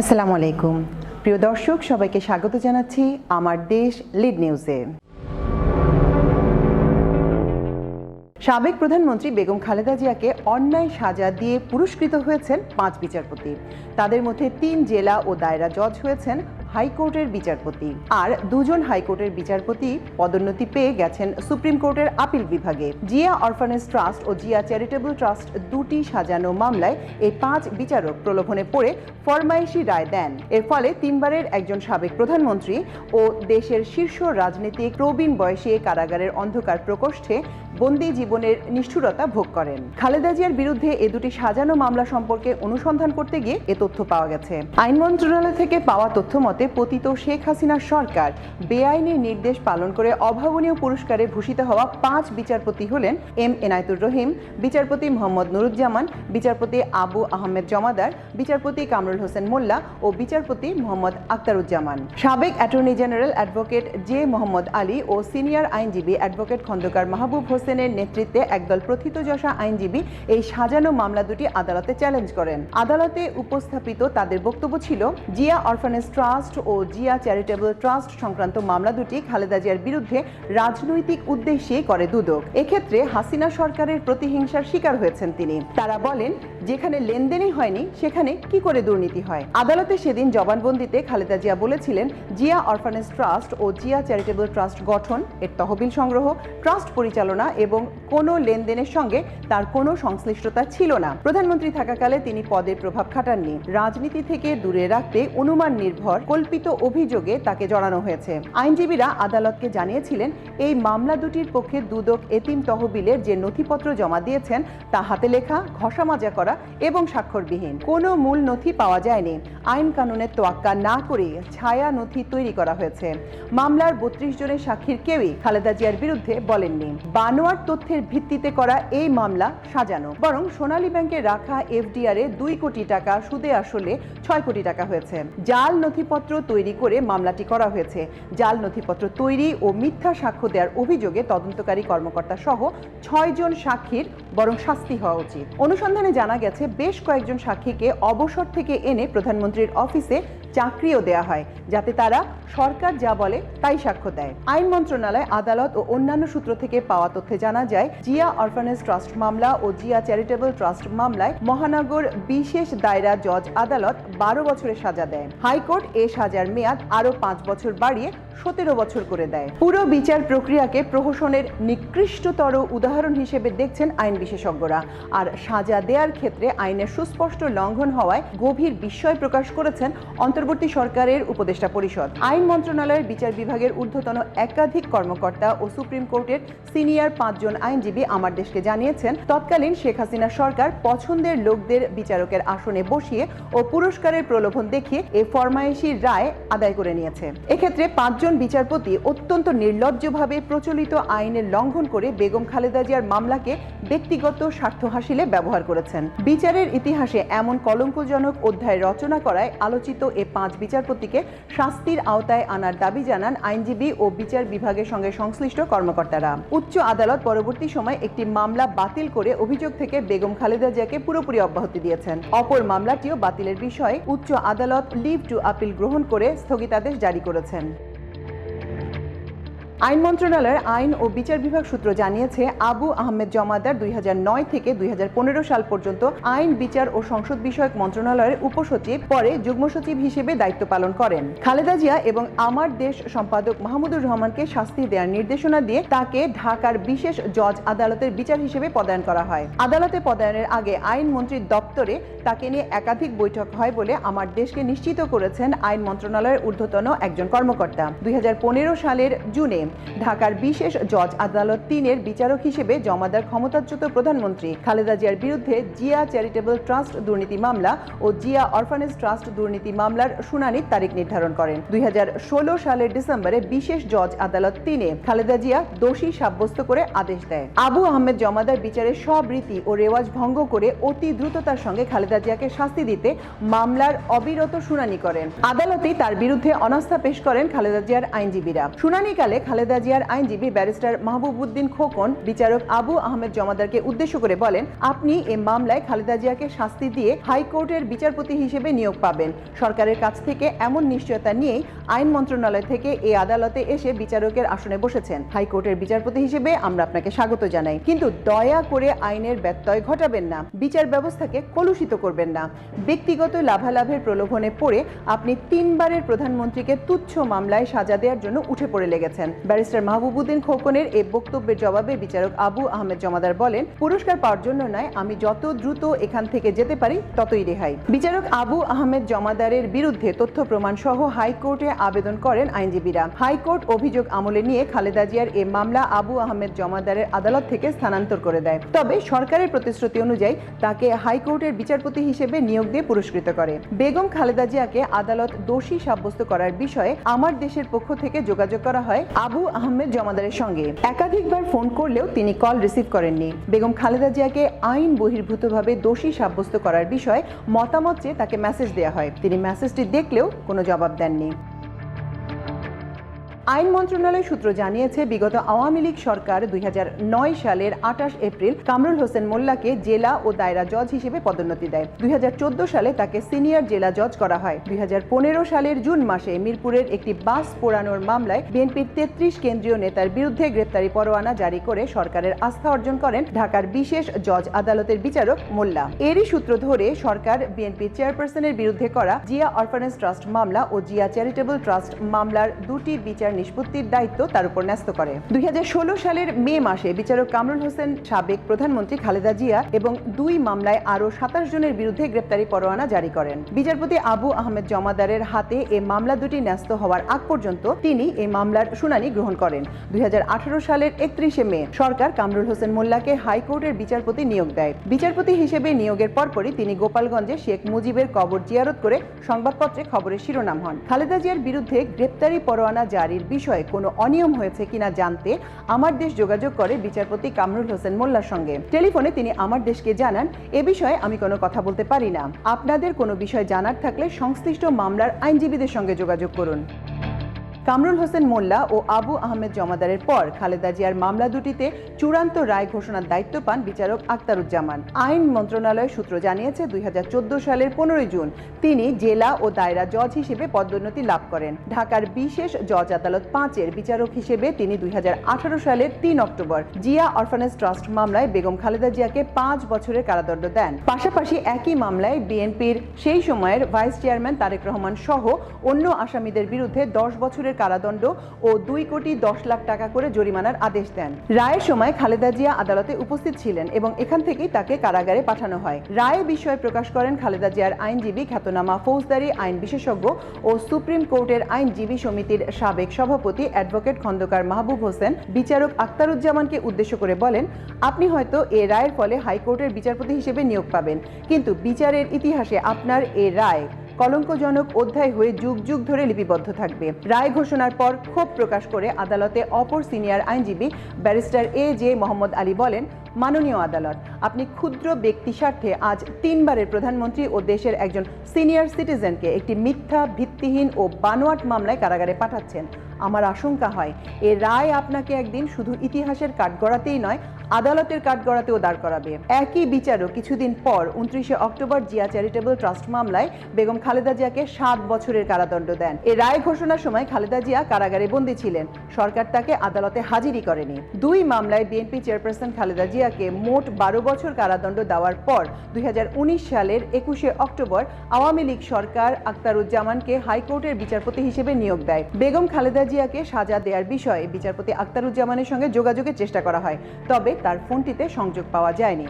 আসসালামু আলাইকুম। প্রিয় দর্শক, সবাইকে স্বাগত জানাচ্ছি আমার দেশ লিড নিউজে। সাবেক প্রধানমন্ত্রী বেগম খালেদা জিয়াকে অন্যায় সাজা দিয়ে পুরস্কৃত হয়েছেন পাঁচ বিচারপতি। তাদের মধ্যে তিন জেলা ও দায়রা জজ হয়েছেন হাইকোর্টের বিচারপতি। আর দুজন হাইকোর্টের বিচারপতি পদোন্নতি পেয়ে গেছেন সুপ্রিম কোর্টের আপিল বিভাগে। জিয়া অরফানেজ ট্রাস্ট ও জিয়া চ্যারিটেবল ট্রাস্ট দুটি সাজানো মামলায় এই পাঁচ বিচারক প্রলোভনে পড়ে ফরমাইশি রায় দেন। এর ফলে তিনবারের একজন সাবেক প্রধানমন্ত্রী ও দেশের শীর্ষ রাজনীতিক প্রবীণ বয়সে কারাগারের অন্ধকার প্রকোষ্ঠে বন্দি জীবনের নিষ্ঠুরতা ভোগ করেন। খালেদা জিয়ার বিরুদ্ধে এ দুটি সাজানো মামলা সম্পর্কে অনুসন্ধান করতে গিয়ে এ তথ্য পাওয়া গেছে। আইন মন্ত্রণালয় থেকে পাওয়া তথ্য মতে, পতিত শেখ হাসিনার সরকার বেআইনি নির্দেশ পালন করে অভাবনীয় পুরস্কারে ভূষিত হওয়া পাঁচ বিচারপতি হলেন এম এনায়েতুর রহিম, বিচারপতি মোহাম্মদ নুরুজ্জামান, বিচারপতি আবু আহমেদ জমাদার, বিচারপতি কামরুল হোসেন মোল্লা ও বিচারপতি মোহাম্মদ আক্তারুজ্জামান। সাবেক attorney general advocate J Mohammad Ali ও সিনিয়র আইনজীবী অ্যাডভোকেট খন্দকার মাহবুব হোসেনের নেতৃত্বে একদল প্রথিতযশা আইনজীবী এই সাজানো মামলা দুটি আদালতে চ্যালেঞ্জ করেন। আদালতে উপস্থাপিত তাদের বক্তব্য ছিল, জিয়া অরফানেজ ট্রাস্ট ও জিয়া চ্যারিটেবল ট্রাস্ট সংক্রান্ত মামলা দুটি খালেদা জিয়ার বিরুদ্ধে রাজনৈতিক উদ্দেশ্যে করে দুদক। এক্ষেত্রে হাসিনা সরকারের প্রতিহিংসার শিকার হয়েছেন তিনি। তারা বলেন, যেখানে লেনদেনই হয়নি, সেখানে কি করে দুর্নীতি হয়? আদালতে সেদিন জবানবন্দিতে খালেদা জিয়া বলেছিলেন, জিয়া অরফানেজ ট্রাস্ট ও জিয়া চ্যারিটেবল ট্রাস্ট গঠন, এর তহবিল সংগ্রহ, ট্রাস্ট পরিচালনা এবং কোনো লেনদেনের সঙ্গে তার কোনো সংশ্লিষ্টতা ছিল না। প্রধানমন্ত্রী থাকাকালে তিনি পদের প্রভাব খাটাননি। রাজনীতি থেকে দূরে রাখতে অনুমান নির্ভর কল্পিত অভিযোগে তাকে জড়ানো হয়েছে। আইনজীবীরা আদালতকে জানিয়েছিলেন, এই মামলা দুটির পক্ষে দুদক এতিম তহবিলের যে নথিপত্র জমা দিয়েছেন, তা হাতে লেখা ঘষা মাজা করা এবং স্বাক্ষরবিহীন। কোনো মূল নথি পাওয়া যায়নি। আইন কানুনের তোয়াক্কা না করে ছায়া নথি তৈরি করা হয়েছে। মামলার বত্রিশ জনের সাক্ষীর কেউই খালেদা জিয়ার বিরুদ্ধে বলেননি। বানোয়ার তথ্যের ভিত্তিতে করা এই মামলা সাজানো। বরং সোনালী ব্যাংকে রাখা এফডিআর এ দুই কোটি টাকা সুদে আসলে ছয় কোটি টাকা হয়েছে। জাল নথিপত্র তৈরি করে মামলাটি করা হয়েছে। জাল নথিপত্র তৈরি ও মিথ্যা সাক্ষ্য দেওয়ার অভিযোগে তদন্তকারী কর্মকর্তা সহ ছয় জন সাক্ষীর বরং শাস্তি হওয়া উচিত। অনুসন্ধানে জানা গেছে, বেশ কয়েকজন সাক্ষীকে অবসর থেকে এনে প্রধানমন্ত্রীর অফিসে চাকরিও দেয়া হয়, যাতে তারা সরকার যা বলে তাই সাক্ষ্য দেয়। আইন মন্ত্রণালয়, আদালত ও অন্যান্য সূত্র থেকে পাওয়া তথ্যে জানা যায়, জিয়া অরফানেজ ট্রাস্ট মামলা ও জিয়া চ্যারিটেবল ট্রাস্ট মামলায় মহানগর বিশেষ দায়রা জজ আদালত বারো বছরের সাজা দেয়। হাইকোর্ট এ সাজার মেয়াদ আরও পাঁচ বছর বাড়িয়ে সতেরো বছর করে দেয়। পুরো বিচার প্রক্রিয়াকে প্রহসনের নিকৃষ্টতর উদাহরণ হিসেবে দেখছেন আইন বিশেষজ্ঞরা। আর সাজা দেওয়ার ক্ষেত্রে আইনের সুস্পষ্ট লঙ্ঘন হওয়ায় গভীর বিস্ময় প্রকাশ করেছেন অন্তর্বর্তী সরকারের উপদেষ্টা পরিষদ। আইন মন্ত্রণালয়ের বিচার বিভাগের ঊর্ধ্বতন একাধিক কর্মকর্তা ও সুপ্রিম কোর্টের সিনিয়র পাঁচজন আইনজীবী আমার দেশকে জানিয়েছেন, তৎকালীন শেখ হাসিনা সরকার পছন্দের লোকদের বিচারকের আসনে বসিয়ে ও পুরস্কারের প্রলোভন দেখিয়ে এ ফরমায়েশি রায় আদায় করে নিয়েছে। এক্ষেত্রে পাঁচজন বিচারপতি অত্যন্ত নির্লজ্জভাবে প্রচলিত আইনের লঙ্ঘন করে বেগম খালেদা জিয়ার মামলাকে ব্যক্তিগত স্বার্থ হাসিলে ব্যবহার করেছেন। বিচারের ইতিহাসে এমন কলঙ্কজনক অধ্যায় রচনা করায় আলোচিত এ পাঁচ বিচারপতিকে শাস্তির আওতায় আনার দাবি জানান আইনজীবী ও বিচার বিভাগের সঙ্গে সংশ্লিষ্ট কর্মকর্তারা। উচ্চ আদালত পরবর্তী সময় একটি মামলা বাতিল করে অভিযোগ থেকে বেগম খালেদা জিয়াকে পুরোপুরি অব্যাহতি দিয়েছেন। অপর মামলাটিও বাতিলের বিষয়ে উচ্চ আদালত লিভ টু আপিল গ্রহণ করে স্থগিতাদেশ জারি করেছেন। আইন মন্ত্রণালয়ের আইন ও বিচার বিভাগ সূত্র জানিয়েছে, আবু আহমেদ জমাদার দুই হাজার নয় থেকে দুই হাজার পনেরো সাল পর্যন্ত আইন, বিচার ও সংসদ বিষয়ক মন্ত্রণালয়ের উপসচিব, পরে যুগ্ম সচিব হিসেবে দায়িত্ব পালন করেন। খালেদা জিয়া এবং আমার দেশ সম্পাদক মাহমুদুর রহমানকে শাস্তি দেওয়ার নির্দেশনা দিয়ে তাকে ঢাকার বিশেষ জজ আদালতের বিচার হিসেবে পদায়ন করা হয়। আদালতে পদায়নের আগে আইন মন্ত্রীর দপ্তরে তাকে নিয়ে একাধিক বৈঠক হয় বলে আমার দেশকে নিশ্চিত করেছেন আইন মন্ত্রণালয়ের ঊর্ধ্বতন একজন কর্মকর্তা। দুই হাজার পনেরো সালের জুনে ঢাকার বিশেষ জজ আদালত তিনের বিচারক হিসেবে জমাদার ক্ষমতাচ্যুত প্রধানমন্ত্রী খালেদা জিয়ার বিরুদ্ধে জিয়া চ্যারিটেবল ট্রাস্ট দুর্নীতি মামলা ও জিয়া অরফানেজ ট্রাস্ট দুর্নীতি মামলার শুনানির তারিখ নির্ধারণ করেন। দুই সালের ডিসেম্বরে বিশেষ জজ আদালত তিনে খালেদা জিয়া দোষী সাব্যস্ত করে আদেশ দেয়। আবু আহমেদ জমাদার বিচারের সব রীতি ও রেওয়াজ ভঙ্গ করে অতি দ্রুততার সঙ্গে খালেদা জিয়াকে শাস্তি দিতে মামলার অবিরত শুনানি করেন। আদালতে তার বিরুদ্ধে অনাস্থা পেশ করেন খালেদা জিয়ার আইনজীবীরা। শুনানিকালে খালেদা জিয়ার আইনজীবী ব্যারিস্টার মাহবুবউদ্দিন খোকন, বিচারক আবু আহমেদ জমাদারকে উদ্দেশ্য করে বলেন, আপনি এই মামলায় খালেদা জিয়াকে শাস্তি দিয়ে হাইকোর্টের বিচারপতি হিসেবে নিয়োগ পাবেন। সরকারের কাছ থেকে এমন নিশ্চয়তা নিয়েই আইন মন্ত্রণালয় থেকে এই আদালতে এসে বিচারকের আসনে বসেছেন। হাইকোর্টের বিচারপতি হিসেবে আমরা আপনাকে স্বাগত জানাই। কিন্তু দয়া করে আইনের ব্যত্যয় ঘটাবেন না। বিচার ব্যবস্থাকে কলুষিত করবেন না। ব্যক্তিগত লাভালাভের প্রলোভনে পড়ে আপনি তিনবারের প্রধানমন্ত্রীকে তুচ্ছ মামলায় সাজা দেওয়ার জন্য উঠে পড়ে লেগেছেন। ব্যারিস্টার মাহবুবুদ্দিন খোকনের এই বক্তব্যের জবাবে বিচারক আবু আহমেদ জমাদার বলেন, পুরস্কার পাওয়ার জন্য নয়, আমি যত দ্রুত এখান থেকে যেতে পারি, ততই রেহাই। বিচারক আবু আহমেদ জমাদারের বিরুদ্ধে তথ্য প্রমাণ সহ হাইকোর্টে আবেদন করেন আইনজীবীরা। হাইকোর্ট অভিযোগ আমলে নিয়ে খালেদা জিয়ার এ মামলা আবু আহমেদ জমাদারের আদালত থেকে স্থানান্তর করে দেয়। তবে সরকারের প্রতিশ্রুতি অনুযায়ী তাকে হাইকোর্টের বিচারপতি হিসেবে নিয়োগ দিয়ে পুরস্কৃত করে। বেগম খালেদা জিয়াকে আদালত দোষী সাব্যস্ত করার বিষয়ে আমার দেশের পক্ষ থেকে যোগাযোগ করা হয় আহমেদ জমাদারের সঙ্গে। একাধিকবার ফোন করলেও তিনি কল রিসিভ করেননি। বেগম খালেদা জিয়াকে আইন বহির্ভূতভাবে দোষী সাব্যস্ত করার বিষয়ে মতামত চেয়ে তাকে মেসেজ দেওয়া হয়। তিনি মেসেজটি দেখলেও কোনো জবাব দেননি। আইন মন্ত্রণালয় সূত্র জানিয়েছে, বিগত আওয়ামী লীগ সরকার দুই হাজার নয় সালের আঠাশ এপ্রিল কামরুল হোসেন মোল্লাকে জেলা ও দায়রা জজ হিসেবে পদোন্নতি দেয়। দুই হাজার চোদ্দ সালে তাকে সিনিয়র জেলা জজ করা হয়। দুই হাজার পনেরো সালের জুন মাসে মিরপুরের একটি বাস পোড়ানোর মামলায় বিএনপির তেত্রিশ কেন্দ্রীয় নেতার বিরুদ্ধে গ্রেপ্তারি পরোয়ানা জারি করে সরকারের আস্থা অর্জন করেন ঢাকার বিশেষ জজ আদালতের বিচারক মোল্লা। এরই সূত্র ধরে সরকার বিএনপি চেয়ারপারসনের বিরুদ্ধে করা জিয়া অরফানেজ ট্রাস্ট মামলা ও জিয়া চ্যারিটেবল ট্রাস্ট মামলার দুটি বিচার নিষ্পত্তির দায়িত্ব তার উপর ন্যস্ত করে। দুই হাজার ষোলো সালের মে মাসে বিচারক কামরুল হোসেন, সাবেক প্রধানমন্ত্রী খালেদা জিয়া এবং দুই মামলায় আরও সাতাশ জনের বিরুদ্ধে গ্রেপ্তারি পরোয়ানা জারি করেন। বিচারপতি আবু আহমেদ জমাদারের হাতে এ মামলা দুটি ন্যস্ত হওয়ার আগ পর্যন্ত তিনি এই মামলার শুনানি গ্রহণ করেন। দুই সালের একত্রিশে মে সরকার কামরুল হোসেন মোল্লাকে হাইকোর্টের বিচারপতি নিয়োগ দেয়। বিচারপতি হিসেবে নিয়োগের পরপরই তিনি গোপালগঞ্জে শেখ মুজিবের কবর জিয়ারত করে সংবাদপত্রে খবরের শিরোনাম হন। খালেদা জিয়ার বিরুদ্ধে গ্রেপ্তারি পরোয়ানা জারির বিষয়ে কোনো অনিয়ম হয়েছে কিনা জানতে আমার দেশ যোগাযোগ করে বিচারপতি কামরুল হোসেন মোল্লার সঙ্গে। টেলিফোনে তিনি আমার দেশকে জানান, এ বিষয়ে আমি কোনো কথা বলতে পারি না। আপনাদের কোনো বিষয় জানার থাকলে সংশ্লিষ্ট মামলার আইনজীবীদের সঙ্গে যোগাযোগ করুন। কামরুল হোসেন মোল্লা ও আবু আহমেদ জমাদারের পর খালেদা জিয়ার মামলা দুটিতে চূড়ান্ত রায় ঘোষণার দায়িত্ব পান বিচারক আক্তারুজ্জামান আইন মন্ত্রণালয় সূত্র জানিয়েছে, দুই হাজার চোদ্দ সালের পনেরোই জুন তিনি জেলা ও দায়রা জজ হিসেবে পদোন্নতি লাভ করেন। ঢাকার বিশেষ জজ আদালত পাঁচের বিচারক হিসেবে তিনি দুই হাজার আঠারো সালের তিন অক্টোবর জিয়া অরফানেজ ট্রাস্ট মামলায় বেগম খালেদা জিয়াকে পাঁচ বছরের কারাদণ্ড দেন। পাশাপাশি একই মামলায় বিএনপির সেই সময়ের ভাইস চেয়ারম্যান তারেক রহমান সহ অন্য আসামিদের বিরুদ্ধে দশ বছরের কারাদণ্ড ও দুই কোটি দশ লাখ টাকা করে জরিমানার আদেশ দেন। রায়ের সময় খালেদা জিয়া আদালতে উপস্থিত ছিলেন এবং এখান থেকেই তাকে কারাগারে পাঠানো হয়। রায় বিষয়ে প্রকাশ করেন খালেদা জিয়ার আইনজীবী খ্যাতনামা ফৌজদারি আইন বিশেষজ্ঞ ও সুপ্রিম কোর্টের আইনজীবী সমিতির সাবেক সভাপতি অ্যাডভোকেট খন্দকার মাহবুব হোসেন বিচারক আক্তারুজ্জামানকে উদ্দেশ্য করে বলেন, আপনি হয়তো এ রায়ের ফলে হাইকোর্টের বিচারপতি হিসেবে নিয়োগ পাবেন, কিন্তু বিচারের ইতিহাসে আপনার এ রায় কলঙ্কজনক অধ্যায় হয়ে যুগ যুগ ধরে লিপিবদ্ধ থাকবে। রায় ঘোষণার পর ক্ষোভ প্রকাশ করে আদালতে অপর সিনিয়র আইনজীবী barrister A J Mohammad Ali বলেন, মাননীয় আদালত, আপনি ক্ষুদ্র ব্যক্তি স্বার্থে আজ তিনবারের প্রধানমন্ত্রী ও দেশের একজন সিনিয়র সিটিজেনকে একটি মিথ্যা, ভিত্তিহীন ও বানোয়াট মামলায় কারাগারে পাঠাচ্ছেন। আমার আশঙ্কা হয়, এ রায় আপনাকে একদিন শুধু ইতিহাসের কাঠগড়াতেই নয় আদালতের কাঠগড়াতেও দাঁড় করাবে। একই বিচারক কিছুদিন পর উনত্রিশে অক্টোবর জিয়া চ্যারিটেবল ট্রাস্ট মামলায় বেগম খালেদা জিয়াকে সাত বছরের কারাদণ্ড দেন। এ রায় ঘোষণার সময় খালেদা জিয়া কারাগারে বন্দী ছিলেন। সরকার তাকে আদালতে হাজিরি করেনি। দুই মামলায় বিএনপি চেয়ারপারসন খালেদা জিয়াকে মোট বারো বছর কারাদণ্ড দেওয়ার পর দুই হাজার উনিশ সালের একুশে অক্টোবর আওয়ামী লীগ সরকার আক্তারুজ্জামানকে হাইকোর্টের বিচারপতি হিসেবে নিয়োগ দেয়। বেগম খালেদা জিয়াকে সাজা দেওয়ার বিষয়ে বিচারপতি আক্তারুজ্জামানের সঙ্গে যোগাযোগের চেষ্টা করা হয়। তবে তার ফোনটিতে সংযোগ পাওয়া যায়নি।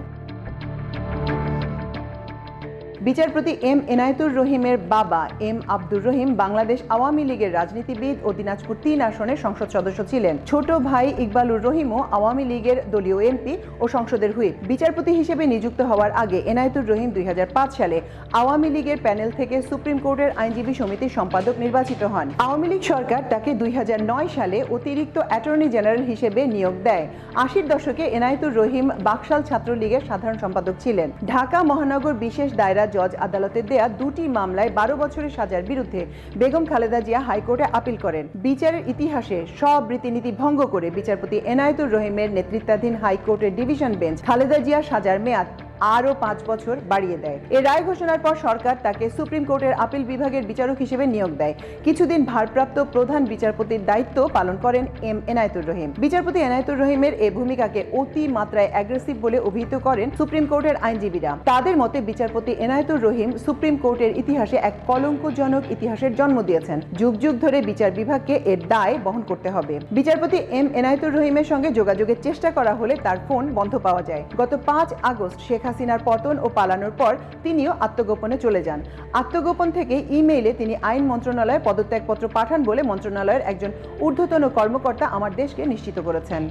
বিচারপতি এম এনায়েতুর রহিমের বাবা এম আব্দুর রহিম বাংলাদেশ আওয়ামী লীগের রাজনীতিবিদ ও দিনাজপুর তিন আসনের সংসদ সদস্য ছিলেন। ছোট ভাই ইকবালুর রহিমও আওয়ামী লীগের দলীয় এমপি ও সংসদের হুইপ। বিচারপতি হিসেবে নিযুক্ত হওয়ার আগে এনায়েতুর রহিম দুই হাজার পাঁচ সালে আওয়ামী লীগের প্যানেল থেকে সুপ্রিম কোর্টের আইনজীবী সমিতির সম্পাদক নির্বাচিত হন। আওয়ামী লীগ সরকার তাকে দুই হাজার নয় সালে অতিরিক্ত অ্যাটর্নি জেনারেল হিসেবে নিয়োগ দেয়। আশির দশকে এনায়েতুর রহিম বাকশাল ছাত্রলীগের সাধারণ সম্পাদক ছিলেন। ঢাকা মহানগর বিশেষ দায়রা জজ আদালতে দেয়া দুটি মামলায় বারো বছরের সাজার বিরুদ্ধে বেগম খালেদা জিয়া হাইকোর্টে আপিল করেন। বিচারের ইতিহাসে সব রীতিনীতি ভঙ্গ করে বিচারপতি এনায়তুর রহিমের নেতৃত্বাধীন হাইকোর্টের ডিভিশন বেঞ্চ খালেদা জিয়া সাজার মেয়াদ আরও পাঁচ বছর বাড়িয়ে দেয়। এ রায় ঘোষণার পর সরকার তাকে সুপ্রিম কোর্টের আপিল বিভাগের বিচারক হিসেবে নিয়োগ দেয়। কিছুদিন ভারপ্রাপ্ত প্রধান বিচারপতির দায়িত্ব পালন করেন এম এনায়েতুর রহিম। বিচারপতি এনায়েতুর রহিমের এই ভূমিকাকে অতি মাত্রায় অ্যাগ্রেসিভ বলে অভিহিত করেন সুপ্রিম কোর্টের আইনজীবীরা। তাদের মতে, বিচারপতি এনায়েতুর রহিম সুপ্রিম কোর্টের ইতিহাসে এক কলঙ্কজনক ইতিহাসের জন্ম দিয়েছেন। যুগ যুগ ধরে বিচার বিভাগকে এর দায় বহন করতে হবে। বিচারপতি এম এনায়েতুর রহিমের সঙ্গে যোগাযোগের চেষ্টা করা হলে তার ফোন বন্ধ পাওয়া যায়। গত পাঁচ আগস্ট শেখ হাসিনার পতন ও পালানোর পর তিনিও আত্মগোপনে চলে যান। আত্মগোপন থেকে ইমেইলে তিনি আইন মন্ত্রণালয়ে পদত্যাগপত্র পাঠান বলে মন্ত্রণালয়ের একজন ঊর্ধ্বতন কর্মকর্তা আমার দেশকে নিশ্চিত করেছেন।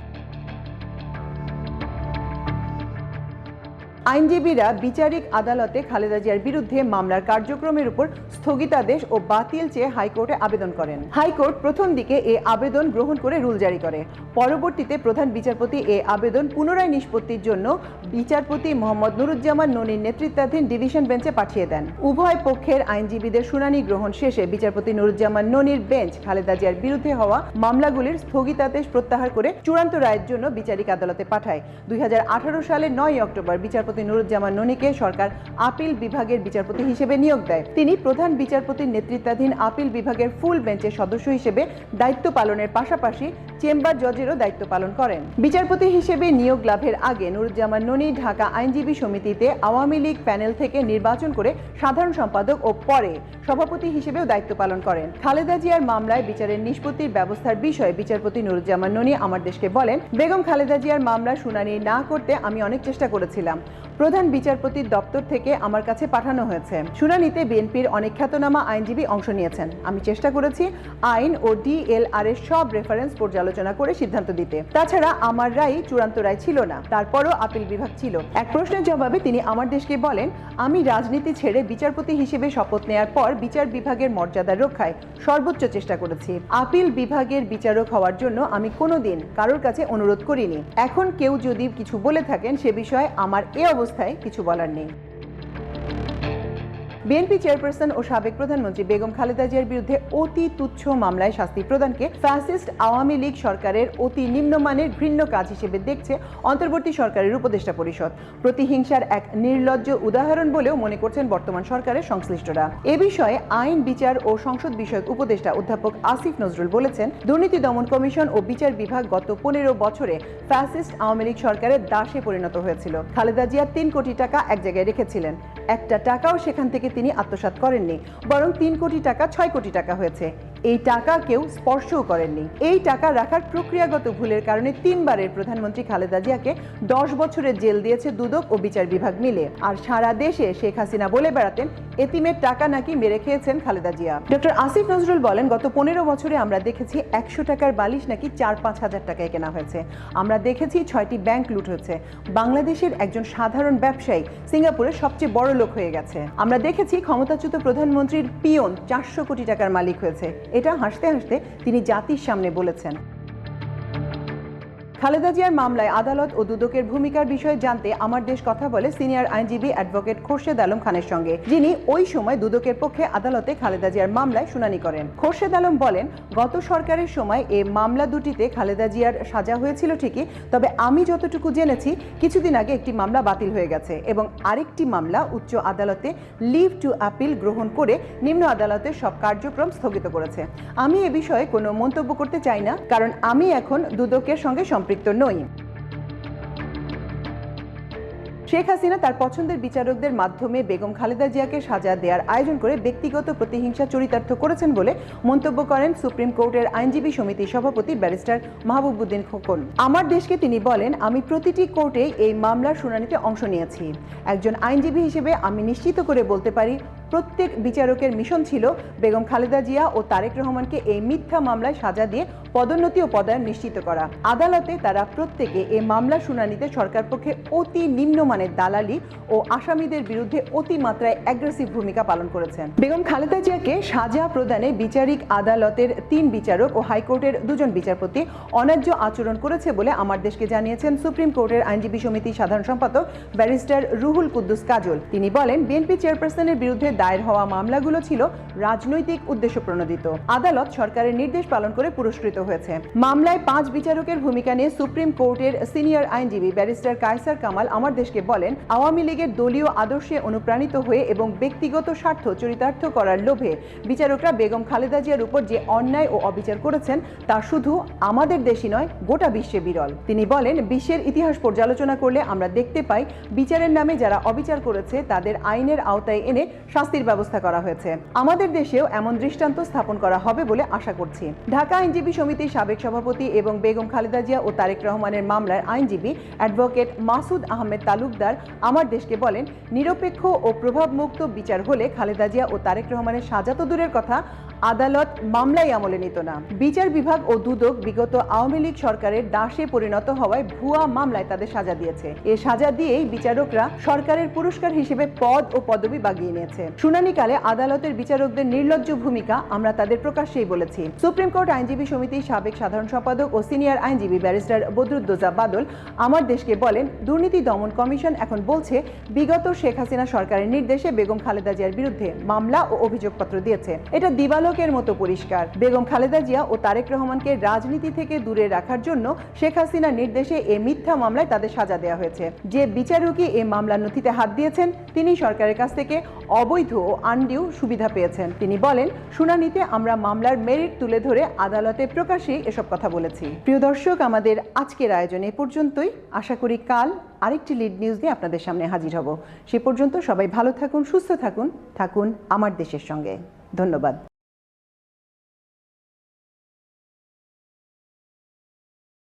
আইনজীবীরা বিচারিক আদালতে খালেদা জিয়ার বিরুদ্ধে মামলার কার্যক্রমের উপর স্থগিতাদেশ ও বাতিল চেয়ে হাইকোর্টে আবেদন করেন। হাইকোর্ট প্রথম দিকে এ আবেদন গ্রহণ করে রুল জারি করে। পরবর্তীতে প্রধান বিচারপতি এ আবেদন পুনরায় নিষ্পত্তির জন্য বিচারপতি মোহাম্মদ নুরুজ্জামান ননির নেতৃত্বাধীন ডিভিশন বেঞ্চে পাঠিয়ে দেন। উভয় পক্ষের আইনজীবীদের শুনানি গ্রহণ শেষে বিচারপতি নুরুজ্জামান ননির বেঞ্চ খালেদা জিয়ার বিরুদ্ধে হওয়া মামলাগুলির স্থগিতাদেশ প্রত্যাহার করে চূড়ান্ত রায়ের জন্য বিচারিক আদালতে পাঠায়। দুই সালের নয় অক্টোবর বিচারপতি নুরুজ্জামান ননিকে সরকার আপিল বিভাগের বিচারপতি হিসেবে নিয়োগ দেয়। তিনি প্রধান বিচারপতির নেতৃত্বাধীন আপিল বিভাগের ফুল বেঞ্চের সদস্য হিসেবে দায়িত্ব পালনের পাশাপাশি চেম্বার জজেরও দায়িত্ব পালন করেন। বিচারপতি হিসেবে নিয়োগ লাভের আগে নুরুজ্জামান ননি ঢাকা আইনজীবী সমিতিতে আওয়ামী লীগ প্যানেল থেকে নির্বাচন করে সাধারণ সম্পাদক ও পরে সভাপতি হিসেবেও দায়িত্ব পালন করেন। খালেদা জিয়ার মামলায় বিচারের নিষ্পত্তির ব্যবস্থার বিষয়ে বিচারপতি নুরুজ্জামান ননি আমার দেশকে বলেন, বেগম খালেদা জিয়ার মামলা শুনানি না করতে আমি অনেক চেষ্টা করেছিলাম। প্রধান বিচারপতির দপ্তর থেকে আমার কাছে পাঠানো হয়েছে। শুনানিতে বিএনপির অনেক খ্যাতনামা আইনজীবী অংশ নিয়েছেন। আমি চেষ্টা করেছি আইন ও ডিএলআর এর সব রেফারেন্স পর্যালোচনা করে সিদ্ধান্ত দিতে। তাছাড়া আমার রায় চূড়ান্ত রায় ছিল না, তারপরও আপিল বিভাগ ছিল। এক প্রশ্নের জবাবে তিনি আমার দেশকে বলেন, আমি রাজনীতি ছেড়ে বিচারপতি হিসেবে শপথ নেয়ার পর বিচার বিভাগের মর্যাদা রক্ষায় সর্বোচ্চ চেষ্টা করেছি। আপিল বিভাগের বিচারক হওয়ার জন্য আমি কোনোদিন কারোর কাছে অনুরোধ করিনি। এখন কেউ যদি কিছু বলে থাকেন সে বিষয়ে আমার এ অবস্থায় কিছু বলার নেই। বিএনপি চেয়ারপারসন ও সাবেক প্রধানমন্ত্রী বেগম খালেদা জিয়ার বিরুদ্ধে অতি তুচ্ছ মামলায় শাস্তি প্রদানকে ফ্যাসিস্ট আওয়ামী লীগ সরকারের অতি নিম্নমানের ঘৃণ্য কাজ হিসেবে দেখছে অন্তর্বর্তী সরকারের উপদেষ্টা পরিষদ। প্রতিহিংসার এক নির্লজ্জ উদাহরণ বলেও মনে করছেন বর্তমান সরকারের সংশ্লিষ্টরা। এ বিষয়ে আইন, বিচার ও সংসদ বিষয়ক উপদেষ্টা অধ্যাপক আসিফ নজরুল বলেছেন, দুর্নীতি দমন কমিশন ও বিচার বিভাগ গত পনেরো বছরে ফ্যাসিস্ট আওয়ামী লীগ সরকারের দাসে পরিণত হয়েছিল। খালেদা জিয়া তিন কোটি টাকা এক জায়গায় রেখেছিলেন। একটা টাকাও সেখান থেকে তিনি আত্মসাত করেননি বরং তিন কোটি টাকা ছয় কোটি টাকা হয়েছে। এই টাকা কেউ স্পর্শও করেননি। এই টাকা রাখার প্রক্রিয়াগত ভুলের কারণে তিনবারের প্রধানমন্ত্রী খালেদা জিয়াকে দশ বছরের জেল দিয়েছে দুদক ও বিচার বিভাগ মিলে। আর সারা দেশে শেখ হাসিনা বলে বেড়াতেন, এতিমের টাকা নাকি মেরে খেয়েছেন খালেদা জিয়া। ডক্টর আসিফ নজরুল বলেন, গত পনেরো বছরে আমরা দেখেছি একশো টাকার বালিশ নাকি চার পাঁচ হাজার টাকায় কেনা হয়েছে। আমরা দেখেছি ছয়টি ব্যাংক লুট হয়েছে। বাংলাদেশের একজন সাধারণ ব্যবসায়ী সিঙ্গাপুরের সবচেয়ে বড় লোক হয়ে গেছে। আমরা দেখেছি ক্ষমতাচ্যুত প্রধানমন্ত্রীর পিয়ন চারশো কোটি টাকার মালিক হয়েছে। এটা হাসতে হাসতে তিনি জাতির সামনে বলেছেন। খালেদা জিয়ার মামলায় আদালত ও দুদকের ভূমিকার বিষয়ে জানতে আমার দেশ কথা বলে সিনিয়র আইনজীবী অ্যাডভোকেট খোরশেদ আলম খানের সঙ্গে, যিনি ওই সময় দুদকের পক্ষে আদালতে খালেদা জিয়ার মামলায় শুনানি করেন। খোরশেদ আলম বলেন, গত সরকারের সময় এ মামলা দুটিতে খালেদা জিয়ার সাজা হয়েছিল ঠিকই, তবে আমি যতটুকু জেনেছি, কিছুদিন আগে একটি মামলা বাতিল হয়ে গেছে এবং আরেকটি মামলা উচ্চ আদালতে লিভ টু আপিল গ্রহণ করে নিম্ন আদালতের সব কার্যক্রম স্থগিত করেছে। আমি এ বিষয়ে কোনো মন্তব্য করতে চাই না, কারণ আমি এখন দুদকের সঙ্গে সম্পৃক্ত। নই। শেখ হাসিনা তার পছন্দের বিচারকদের মাধ্যমে বেগম খালেদা জিয়াকে সাজা দেওয়ার আয়োজন করে ব্যক্তিগত প্রতিহিংসা চরিতার্থ করেছেন বলে মন্তব্য করেন সুপ্রিম কোর্টের আইনজীবী সমিতির সভাপতি ব্যারিস্টার মাহবুবুদ্দিন খোকন। আমার দেশকে তিনি বলেন, আমি প্রতিটি কোর্টে এই মামলার শুনানিতে অংশ নিয়েছি। একজন আইনজীবী হিসেবে আমি নিশ্চিত করে বলতে পারি প্রত্যেক বিচারকের মিশন ছিল বেগম খালেদা জিয়া ও তারেক রহমানকে এই মিথ্যা মামলায় সাজা দিয়ে পদোন্নতি ও পদায়ন নিশ্চিত করা। আদালতে তারা প্রত্যেকে এই মামলা শুনানিতে সরকার পক্ষে অতি নিম্নমানের দালালি ও আসামিদের বিরুদ্ধে অতিমাত্রায় অ্যাগ্রেসিভ ভূমিকা পালন করেছেন। বেগম খালেদা জিয়াকে সাজা প্রদানে বিচারিক আদালতের তিন বিচারক ও হাইকোর্টের দুজন বিচারপতি অন্যায্য আচরণ করেছে বলে আমার দেশকে জানিয়েছেন সুপ্রিম কোর্টের আইনজীবী সমিতির সাধারণ সম্পাদক ব্যারিস্টার রুহুল কুদ্দুস কাজল। তিনি বলেন, বিএনপি চেয়ারপারসনের বিরুদ্ধে দায়ের হওয়া মামলাগুলো ছিল রাজনৈতিক উদ্দেশ্য প্রণোদিত। আদালত সরকারের নির্দেশ পালন করে পুরস্কৃত হয়েছে। মামলায় পাঁচ বিচারকের ভূমিকা নিয়ে সুপ্রিম কোর্টের সিনিয়র আইনজীবী ব্যারিস্টার কায়সার কামাল আমার দেশকে বলেন, আওয়ামী লীগের দলীয় আদর্শে অনুপ্রাণিত হয়ে এবং ব্যক্তিগত স্বার্থ চরিতার্থ করার লোভে বিচারকরা বেগম খালেদা জিয়ার উপর যে অন্যায় ও অবিচার করেছেন, তা শুধু আমাদের দেশই নয়, গোটা বিশ্বে বিরল। তিনি বলেন, বিশ্বের ইতিহাস পর্যালোচনা করলে আমরা দেখতে পাই, বিচারের নামে যারা অবিচার করেছে, তাদের আইনের আওতায় এনে শাস্তির ব্যবস্থা করা হয়েছে। আমাদের দেশেও এমন দৃষ্টান্ত স্থাপন করা হবে বলে আশা করছি। ঢাকা আইনজীবী সমিতির সাবেক সভাপতি এবং বেগম খালেদা জিয়া ও তারেক রহমানের মামলার আইনজীবী অ্যাডভোকেট মাসুদ আহমেদ তালুকদার আমার দেশকে বলেন, নিরপেক্ষ ও প্রভাবমুক্ত বিচার হলে খালেদা জিয়া ও তারেক রহমানের সাজা তো দূরের কথা আদালত মামলাই আমলে নিত না। বিচার বিভাগ ও দুদক বিগত আওয়ামী লীগ সরকারের দাসে পরিণত হওয়ায় ভুয়া মামলায় তাদের সাজা দিয়েছে। এ সাজা দিয়েই বিচারকরা সরকারের পুরস্কার হিসেবে পদ ও পদবি বাগিয়ে নিয়েছে। শুনানিকালে আদালতের বিচারকদের নির্লজ্জ ভূমিকা আমরা তাদের প্রকাশ্যেই বলেছি। সুপ্রিম কোর্ট আইনজীবী সমিতির সাবেক সাধারণ সম্পাদক ও সিনিয়র আইনজীবী ব্যারিস্টার বদরুদ্দোজা বাদল আমার দেশকে বলেন, দুর্নীতি দমন কমিশন এখন বলছে, বিগত শেখ হাসিনা সরকারের নির্দেশে বেগম খালেদা জিয়ার বিরুদ্ধে মামলা ও অভিযোগপত্র দিয়েছে। এটা দিবালোকের মতো পরিষ্কার। বেগম খালেদা জিয়া ও তারেক রহমানকে রাজনীতি থেকে দূরে রাখার জন্য শেখ হাসিনার নির্দেশে এ মিথ্যা মামলায় তাদের সাজা দেওয়া হয়েছে। যে বিচারকই এই মামলার নথিতে হাত দিয়েছেন, তিনি সরকারের কাছ থেকে অবৈধ ও আনডিউ সুবিধা পেয়েছেন। তিনি বলেন, শুনানিতে আমরা মামলার মেরিট তুলে ধরে আদালতে প্রকাশ্যেই এসব কথা বলেছি। প্রিয় দর্শক, আমাদের আজকের আয়োজন এ পর্যন্তই। আশা করি কাল আরেকটি লিড নিউজ দিয়ে আপনাদের সামনে হাজির হব। সে পর্যন্ত সবাই ভালো থাকুন, সুস্থ থাকুন থাকুন আমার দেশের সঙ্গে। ধন্যবাদ।